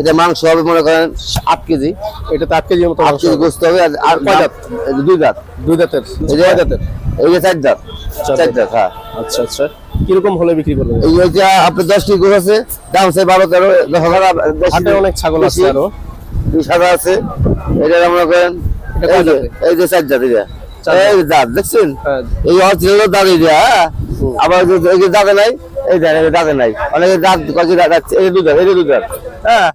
এটা মাংস হবে মনে করেন আট কেজি। এটা তো আট কেজির মতো আট কেজি। গোস্ত হবে আর- কয় দাঁত? যে দুই দাঁত। দুই দাঁতের? এই যে কয় দাঁতের? এই যে চার দাঁত। চার দাঁত। হ্যাঁ। আচ্ছা আচ্ছা। কীরকম হলে বিক্রি করবেন? এই ওইটা আপনার দশ কেজি আছে দাম আছে বারো তেরো হাটে অনেক ছাগল আছে আরও। বিশ হাজার আছে। এটা মনে করেন এটা এই যে এই যে চার এটা এই দাঁত। দেখছেন? হ্যাঁ। এই অরিজিনাল হ্যাঁ। আবার যে- যে দাঁতে নাই এই এই দাঁতে নাই। অনেকে দাঁত কয়েকটি দাঁত আছে, এই যে এই হ্যাঁ।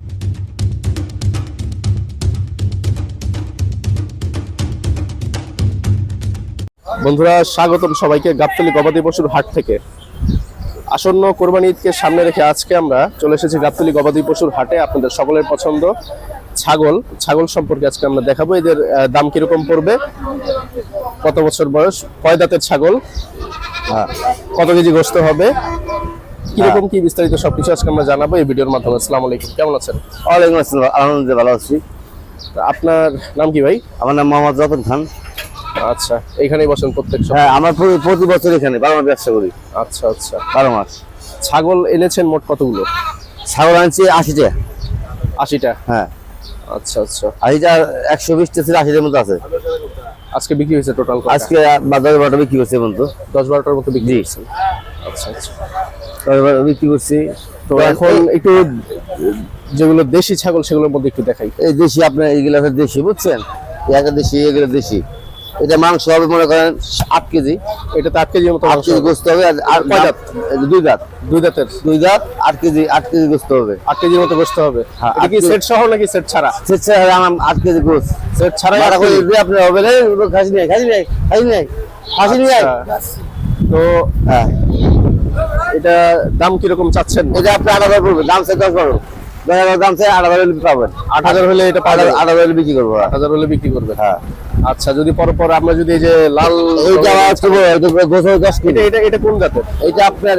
বন্ধুরা স্বাগতম সবাইকে গাবতলি গবাদি পশুর হাট থেকে। আসন্ন কোরবানি ঈদকে সামনে রেখে আজকে আমরা চলে এসেছি গাবতলি গবাদি পশুর হাটে। আপনাদের সকলের পছন্দ ছাগল। ছাগল সম্পর্কে আজকে আমরা দেখাবো। এদের দাম কীরকম পড়বে? কত বছর বয়স? কয় দাঁতের ছাগল? কত কেজি গোস্ত হবে? কীরকম কি বিস্তারিত সবকিছু আজকে আমরা জানাব এই ভিডিওর মাধ্যমে। আসসালামু আলাইকুম কেমন আছেন? ওয়ালাইকুম আসসালাম আনন্দে ভালো আছি। আপনার নাম কি ভাই? আমার নাম মোহাম্মদ রতন খান। আচ্ছা এইখানেই বসেন প্রত্যেক। হ্যাঁ আমার প্রতি- বছর এখানে বারো মাস ব্যবসা করি। আচ্ছা আচ্ছা। বারো মাস। ছাগল এনেছেন মোট কতগুলো? ছাগল আনছি আশিটা। আশিটা? হ্যাঁ। আচ্ছা আচ্ছা। আশিটা একশো বিশটা ছিল আশিটার মতো আছে। আজকে বিক্রি হয়েছে টোটাল আজকে বাজারে বারোটা বিক্রি হয়েছে বন্ধু দশ বারোটার মতো বিক্রি হয়েছে। আচ্ছা আচ্ছা। বিক্রি করছি? তো এখন একটু যেগুলো দেশি ছাগল সেগুলোর মধ্যে একটু দেখাই। এই দেশি আপনার এইগুলো দেশি বুঝছেন? একটা দেশি এগুলো দেশি। এটা মাংস হবে মনে করেন আট কেজি। এটা তো আট কেজির মতো আট কেজি হবে। গোস্ত হবে আর- আর কয় দাঁত? দুই দাঁত। দুই দাঁতের। দুই দাঁত আট কেজি আট কেজি গোস্ত হবে। আট কেজির মতো বসতে হবে। হ্যাঁ, এটা কি সেট সহ নাকি সেট ছাড়া? স্বেচ্ছা আমার আট কেজি গোস্ত। সেট মাথা আট করে কেজি? হবে না। খাসি নেই খাসি নেই খাসি নেই খাসি নেই। আচ্ছা। তো হ্যাঁ। এটা দাম কীরকম চাচ্ছেন? এটা আপনি আট হাজার পড়বে দাম চাই দশ বারো দশ হাজার দাম চাই আট হাজার পাবেন। আট হাজার হলে এটা আট পাওয়া হাজার যাবে? আট হাজার বিক্রি করব। আট হাজার হলে বিক্রি করবে হ্যাঁ। আচ্ছা যদি পর পর আমরা যদি এই যে লাল এইটা আবার একটু বড়, এটা গোসল দশ এটা এটা এটা কোন জাতের? এটা আপনার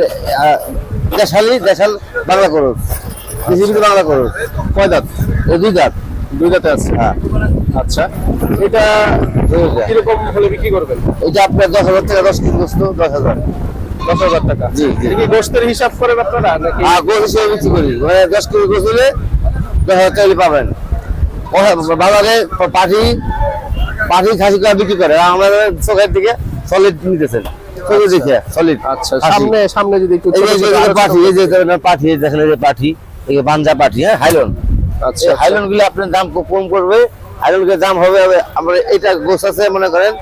দেশালি দেশাল বাংলা করুন। বাংলা করুন। কয় দাঁত? দুই দাঁত। দুই দাঁতে আছে? হ্যাঁ। আচ্ছা এটা দুইটা। কীরকম হলে বিক্রি করবেন? এটা আপনার দশ হাজার টাকা দশ গোস্ত দশ হাজার। দশ হাজার টাকা। জি, জি। কি গোস্তের হিসাব করেন আপনারা নাকি? আর গোস হিসেবে বিক্রি করি। মানে দশ কেজি গোস হলে দশ হাজার টাকা পাবেন। বাজারে পাঠি পাঠি খাসি করে বিক্রি করে। আমাদের চোখের দিকে সলিড নিতেছেন। চোখে দেখে সলিড আচ্ছা। সামনে সামনে যদি একটু এই ছোট যে ছোট যে আরও পাঠি এই যে পাঠি দেখেন এই পাঠি এই বাঞ্জা পাঠি হ্যাঁ হাইলন। আচ্ছা আচ্ছা। হাইলনগুলো আপনার দাম কম করবে হাইলনগুলোর দাম হবে হবে। আমরা এটা গোস আছে মনে করেন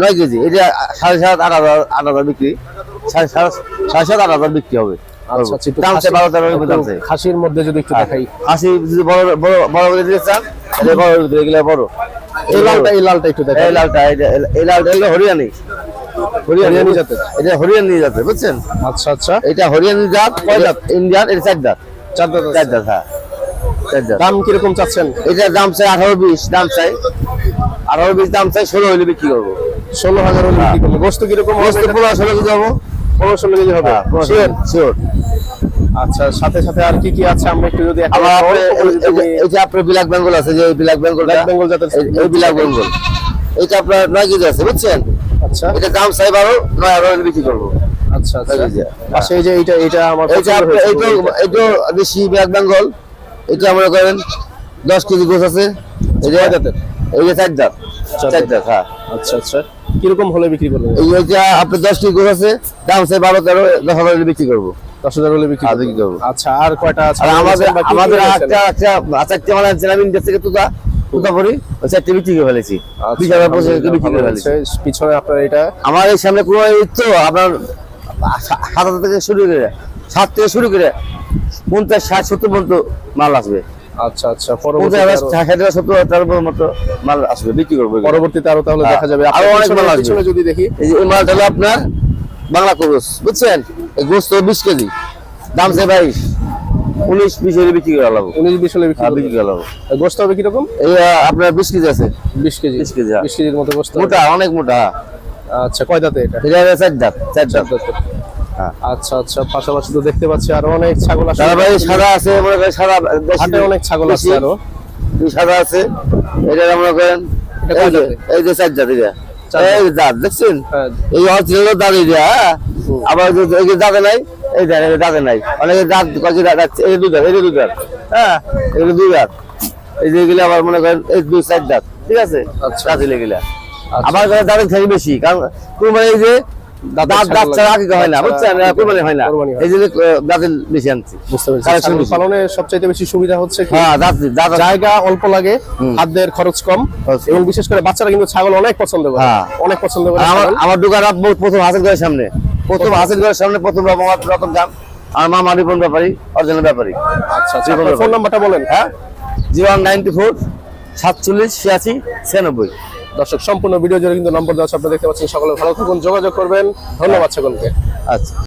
নয় কেজি। এটা সাড়ে সাত আট হাজার আট হাজার বিক্রি। সাড়ে সাত আট হাজার বিক্রি হবে। আচ্ছা আচ্ছা, খাসি- খাসির মধ্যে যদি একটু দেখাই। হাসি যদি বড় বড় বড় করে দিতে চান তাহলে বড় করে এগুলো বড়। এই লালটা এই লালটা একটু দেখাই। এই লালটা এই লালটা হলো হরিয়ানি। হরিয়ানি হরিয়ানি এটা হরিয়ানি জাতের বুঝছেন? আচ্ছা আচ্ছা। এটা হরিয়ানি জাত কয় দাঁত ইন্ডিয়ান এটা চার চার। হ্যাঁ। দাম কীরকম চাচ্ছেন? এটার দাম চাই আঠারো বিশ দাম চাই আঠারো বিশ দাম চাই ষোলো হইলে বিক্রি করব। ষোলো হাজার হলে বিক্রি করব গোস্ত কীরকম পনেরো ষোলো হব। পনেরো ষোলো কেজি হবে শিওর আচ্ছা সাথে সাথে আর কি কি আছে? আমরা একটু যদি এই- যে আপনার বিলাক বেঙ্গল আছে যে বিলাক বেঙ্গল ব্ল্যাক বেঙ্গল জাতের এই বিলাক বেঙ্গল এটা আপনার নয় কেজি আছে বুঝছেন? আচ্ছা। এটা দাম চাই বারো নয় হলে বিক্রি করব। আচ্ছা আচ্ছা। এই যে, পাশে এই যে এইটা এইটা আমার। এইটা এইটা দেশি ব্ল্যাক বেঙ্গল এটা মনে করেন দশ কেজি গোছ আছে। এই যে? এই যে চার দাঁত চার দাঁত হ্যাঁ। আচ্ছা আচ্ছা। কীরকম হলে বিক্রি করবেন? আপনার দশ কেজি গোছ আছে দাম চাই বারো তেরো দশ হাজার বিক্রি করব। দশ হাজার হলে বিক্রি বিক্রি করব। আচ্ছা আর কয়টা আছে? আমাদের বা কি কি আমাদের রয়েছে? একটা একটা আচারটি আমার ইন্ডিয়া থেকে তুতা তুতা চারটে বিক্রি করে ফেলেছি। বিশ হাজার পঁচিশ বিক্রি করে ফেলেছি। পিছনে আপনার এটা? আমার এই সামনে আপনার সাত হাজার থেকে শুরু করে সাত থেকে শুরু করে পঞ্চাশ ষাট সত্তর পর্যন্ত মাল আসবে। আচ্ছা আচ্ছা পরবর্তীতে মতো মাল আসবে বিক্রি করব পরবর্তীতে আরও তাহলে হ্যাঁ, দেখা যাবে। আরও আপনার অনেক মাল আসবে। যদি দেখি। এই যে মালটা হলো আপনার বাংলা করুস বুঝছেন? গোস্ত বিশ কেজি। দাম সে বাইশ উনিশ বিশ হলে বিক্রি করে আলাবো উনিশ বিশ হলে বিক্রি হ্যাঁ। বিক্রি করে গোস্ত হবে কীরকম? এই আপনার বিশ কেজি আছে। বিশ কেজি। 20 কেজি, হ্যাঁ। বিশ কেজির মতো গোস্ত মোটা অনেক মোটা আচ্ছা কয় দাঁতে এটা? এটা চার দাঁত চার দাঁত। হ্যাঁ। আচ্ছা আচ্ছা পাশাপাশি তো দেখতে পাচ্ছি আরও অনেক ছাগল আছে ভাই সাদা আছে মনে করেন সাদা হাটে অনেক ছাগল আছে আরও। দুই সাদা আছে এটা মনে করেন এই যে চার এটা। চার এই দাঁত দেখছেন? হ্যাঁ, এই অরিজিনাল দাঁত এটা হ্যাঁ? আবার যে- এই দাঁতে নাই এই দেন দাঁতে নাই। অনেকে দাঁত কয়েকটি দাঁত আছে এই দুই দাঁত এই দুই দাঁত হ্যাঁ? এগুলো দুই দাঁত। এই যে এগুলো আবার মনে করেন এই দুই চার দাঁত ঠিক আছে? আচ্ছা। এগুলা। আমার কাছে দাঁতের থাকি বেশি কারণ কুরবানি এই যে দাঁতের দাঁত ছাগল দাঁত ছাড়া লাগে। আগে হয় না বুঝছেন? কুরবানি হয় না। এই যে দাঁতের বেশি আনছি। বুঝতে পেরেছি। Collection ছাগল বেশি। পালনে সবচাইতে বেশি সুবিধা হচ্ছে দাঁত দাঁত জায়গা অল্প লাগে খাদ্যের খরচ কম এবং বিশেষ করে বাচ্চারা কিন্তু ছাগল অনেক পছন্দ করে। অনেক পছন্দ করে আমার দোকান বহুত প্রথম হাসিল সামনে। প্রথম হাসিল সামনে প্রথম রতন আমার মা মারিপন ব্যাপারী অরিজিনাল ব্যাপারী। আচ্ছা আচ্ছা। ফোন নাম্বারটা বলেন। হ্যাঁ? জিরো নাইনটি ফোর সাতচল্লিশ ছিয়াশি ছিয়ানব্বই। দর্শক সম্পূর্ণ ভিডিও জুড়ে কিন্তু নম্বর দেওয়া আছে, আপনারা দেখতে পাচ্ছেন। সকলে ভালো থাকুন যোগাযোগ করবেন। ধন্যবাদ সকলকে। আচ্ছা।